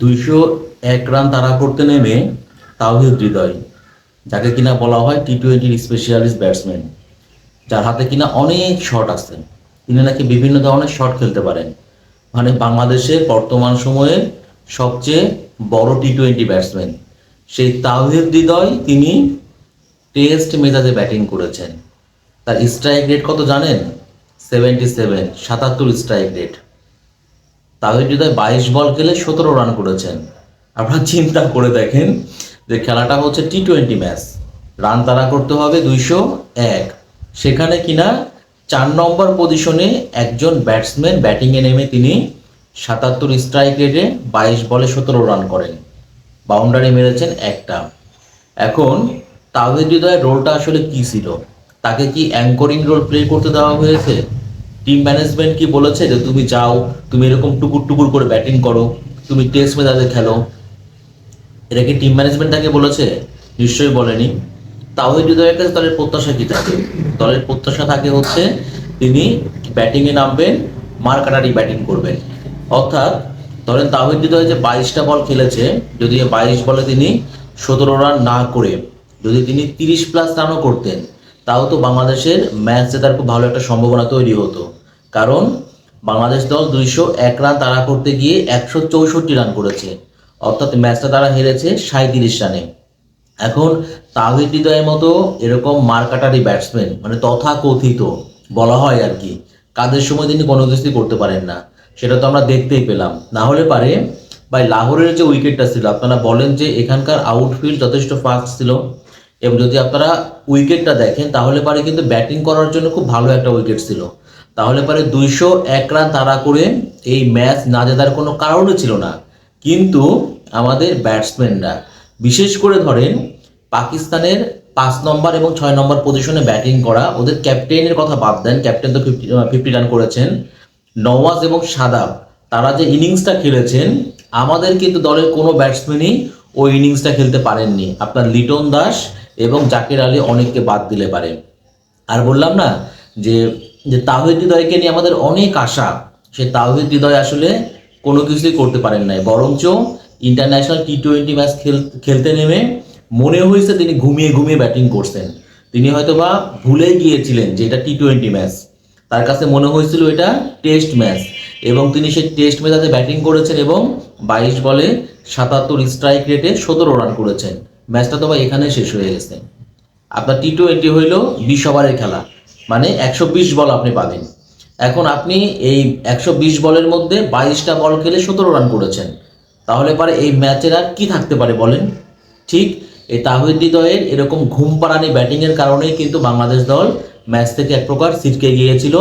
দুইশো এক রান তাড়া করতে নেমে তাওহিদ হৃদয়, যাকে কিনা বলা হয় টি টোয়েন্টির স্পেশালিস্ট ব্যাটসম্যান যার হাতে কিনা অনেক শট আছে তিনি নাকি বিভিন্ন ধরনের শট খেলতে পারেন। মানে বাংলাদেশের বর্তমান সময়ে সবচেয়ে বড় টি টোয়েন্টি ব্যাটসম্যান সেই তাওহিদ হৃদয় তিনি টেস্ট মেজাজে ব্যাটিং করেছেন। তার স্ট্রাইক রেট কত জানেন? সেভেন্টি সেভেন সাতাত্তর স্ট্রাইক রেট তাহির হৃদয় বাইশ বল খেলে সতেরো রান করেছেন। আপনারা চিন্তা করে দেখেন যে খেলাটা হচ্ছে টি টোয়েন্টি ম্যাচ। রান তারা করতে হবে দুইশো এক। সেখানে কিনা চার নম্বর পজিশনে একজন ব্যাটসম্যান ব্যাটিংয়ে নেমে তিনি সাতাত্তর স্ট্রাইক রেটে বাইশ বলে সতেরো রান করেন। বাউন্ডারি মেরেছেন একটা। এখন তাহিদ হৃদয়ের রোলটা আসলে কি ছিল? তাকে কি অ্যাঙ্করিং রোল প্লে করতে দেওয়া হয়েছে? টিম ম্যানেজমেন্ট কি বলেছে যে তুমি যাও, তুমি এরকম টুকুর টুকুর করে ব্যাটিং করো, তুমি টেস্ট মেজাজে খেলো। এটা কি টিম ম্যানেজমেন্ট তাকে বলেছে? নিশ্চয়ই বলেনি। তাহিদ হৃদয়ের কাছে দলের প্রত্যাশা কি থাকে? দলের প্রত্যাশা থাকে হচ্ছে তিনি ব্যাটিংয়ে নামবেন, মার কাটারি ব্যাটিং করবেন। অর্থাৎ ধরেন তাহিদ হৃদয় যে বাইশটা বল খেলেছে, যদি বাইশ বলে তিনি সতেরো রান না করে, যদি তিনি তিরিশ প্লাস রানও করতেন তাও তো বাংলাদেশের ম্যাচ জেতার খুব ভালো একটা সম্ভাবনা তৈরি হতো। কারণ বাংলাদেশ দল দুইশো এক রান তাড়া করতে গিয়ে একশো চৌষট্টি রান করেছে। অর্থাৎ ম্যাচটা তারা হেরেছে সাঁত্রিশ রানে। এখন তাহিদ হৃদয়ের মতো এরকম মারকাটারি ব্যাটসম্যান মানে তথা কথিত বলা হয় আর কি কাদের সময় তিনি কোনো করতে পারেন না। সেটা তো আমরা দেখতেই পেলাম। না হলে পারে, ভাই, লাহোরের যে উইকেটটা ছিল, আপনারা বলেন যে এখানকার আউটফিল্ড যথেষ্ট ফাস্ট ছিল। এবং যদি আপনারা উইকেটটা দেখেন, তাহলে পারে কিন্তু ব্যাটিং করার জন্য খুব ভালো একটা উইকেট ছিল। তাহলে পারে দুইশো এক রান তাড়া করে এই ম্যাচ না জেতার কোনো কারণও ছিল না। কিন্তু আমাদের ব্যাটসম্যানরা, বিশেষ করে ধরেন পাকিস্তানের পাঁচ নম্বর এবং ছয় নম্বর পজিশনে ব্যাটিং করা, ওদের ক্যাপ্টেনের কথা বাদ দেন, ক্যাপ্টেন তো ফিফটি ফিফটি রান করেছেন। নওয়াজ এবং সাদাব, তারা যে ইনিংসটা খেলেছেন, আমাদের কিন্তু দলের কোনো ব্যাটসম্যানই ওই ইনিংসটা খেলতে পারেননি। আপনার লিটন দাস এবং জাকির আলী অনেককে বাদ দিলে পারে। আর বললাম না যে যে তাহিদ হৃদয়কে নিয়ে আমাদের অনেক আশা, সে তাহিদ হৃদয় আসলে কোনো কিছুই করতে পারেন নাই। বরঞ্চ ইন্টারন্যাশনাল টি টোয়েন্টি ম্যাচ খেল, খেলতে নেমে মনে হয়েছে তিনি ঘুমিয়ে ঘুমিয়ে ব্যাটিং করছেন। তিনি হয়তোবা ভুলে গিয়েছিলেন যে এটা টি টোয়েন্টি ম্যাচ তার কাছে মনে হয়েছিল এটা টেস্ট ম্যাচ এবং তিনি সেই টেস্ট ম্যাচে ব্যাটিং করেছেন এবং বাইশ বলে সাতাত্তর স্ট্রাইক রেটে সতেরো রান করেছেন। ম্যাচটা তো এখানে শেষ হয়ে গেছে। আপনার টি টোয়েন্টি হইল বিশ ওভারের খেলা মানে একশো বিশ বল আপনি পাবেন। এখন আপনি এই একশো বিশ বলের মধ্যে বাইশটা বল খেলে সতেরো রান করেছেন। তাহলে পারে এই ম্যাচের আর কী থাকতে পারে বলেন? ঠিক, এই তাহিদ হৃদয়ের এরকম ঘুম পাড়ানি ব্যাটিংয়ের কারণেই কিন্তু বাংলাদেশ দল ম্যাচ থেকে এক প্রকার ছিটকে গিয়েছিল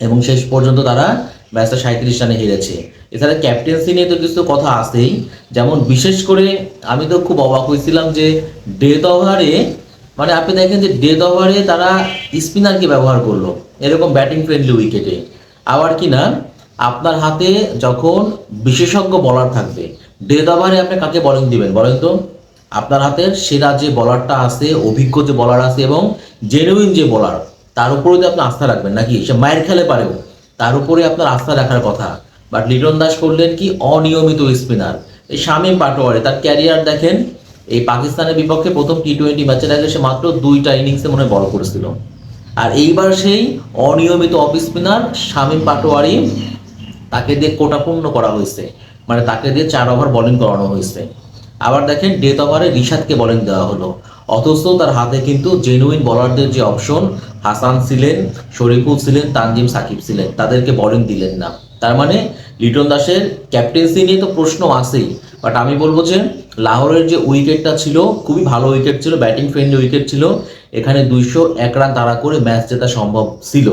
এবং শেষ পর্যন্ত তারা ম্যাচটা সাঁত্রিশ রানে হেরেছে। এছাড়া ক্যাপ্টেন্সি নিয়ে তো কিছু কথা আছেই। যেমন বিশেষ করে আমি তো খুব অবাক হয়েছিলাম যে ডেথ ওভারে মানে আপনি দেখেন যে ডেথ ওভারে তারা স্পিনারকে ব্যবহার করল, এরকম ব্যাটিং ফ্রেন্ডলি উইকেটে আবার কি না, আপনার হাতে যখন বিশেষজ্ঞ বলার থাকবে ডেথ ওভারে আপনি কাকে বলিং দিবেন বলেন তো? আপনার হাতে সেরা যে বলারটা আছে, অভিজ্ঞ যে বলার আছে এবং জেনুইন যে বলার তার উপরে তো আপনি আস্থা রাখবেন নাকি? সে মায়ের খেলে পারেও। তার উপরে আপনার আস্থা রাখার কথা। বাট লিটন দাস করলেন কি, অনিয়মিত স্পিনার। এই শামীম পাটোয়ারি, তার ক্যারিয়ার দেখেন, এই পাকিস্তানের বিপক্ষে প্রথম টি টোয়েন্টি ম্যাচের আগে সে মাত্র দুইটা ইনিংসে মনে বল করেছিল। আর এইবার সেই অনিয়মিত অফ স্পিনার শামীম পাটোয়ারি, তাকে দিয়ে কোটা পূর্ণ করা হয়েছে। মানে তাকে দিয়ে চার ওভার বোলিং করানো হয়েছে। আবার দেখেন ডেথ ওভারে রিশাদকে বোলিং দেওয়া হলো। অথচ তার হাতে কিন্তু জেনুইন বলারদের যে অপশন হাসান ছিলেন, শরীফুল ছিলেন, তানজিম সাকিব ছিলেন, তাদেরকে বোলিং দিলেন না। তার মানে লিটন দাসের ক্যাপ্টেন্সি নিয়ে তো প্রশ্ন আছেই বাট আমি বলব যে লাহোরের যে উইকেটটা ছিল, খুবই ভালো উইকেট ছিল ব্যাটিং ফ্রেন্ডলি উইকেট ছিল, এখানে দুইশো এক রান তাড়া করে ম্যাচ জেতা সম্ভব ছিল।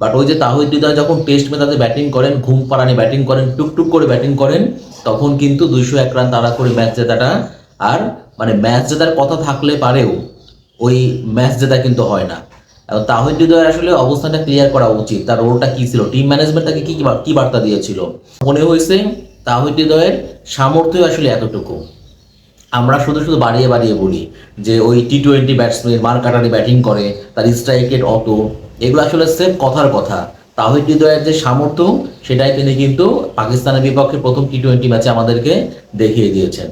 বাট ওই যে তাহিদ যখন টেস্ট মেধাতে ব্যাটিং করেন, ঘুম পাড়ানি ব্যাটিং করেন, টুকটুক করে ব্যাটিং করেন, তখন কিন্তু দুইশো এক রান তাড়া করে ম্যাচ জেতাটা আর মানে ম্যাচ জেতার কথা থাকলে পারেও ওই ম্যাচ জেতা কিন্তু হয় না। তাহিদ হৃদয়ের আসলে অবস্থানটা ক্লিয়ার করা উচিত। তার রোলটা কি ছিল? টিম ম্যানেজমেন্ট তাকে কি কি বার্তা দিয়েছিল? মনে হয়েছে তাহিদ হৃদয়ের সামর্থ্য আসলে এতটুকু। আমরা শুধু শুধু বাড়িয়ে বাড়িয়ে বলি যে ওই টি টোয়েন্টি ব্যাটসম্যান মার কাটারি ব্যাটিং করে, তার স্ট্রাইক রেট অত, এগুলো আসলে সেফ কথার কথা। তাহিদ হৃদয়ের যে সামর্থ্য, সেটাই তিনি কিন্তু পাকিস্তানের বিপক্ষে প্রথম টি টোয়েন্টি ম্যাচে আমাদেরকে দেখিয়ে দিয়েছেন।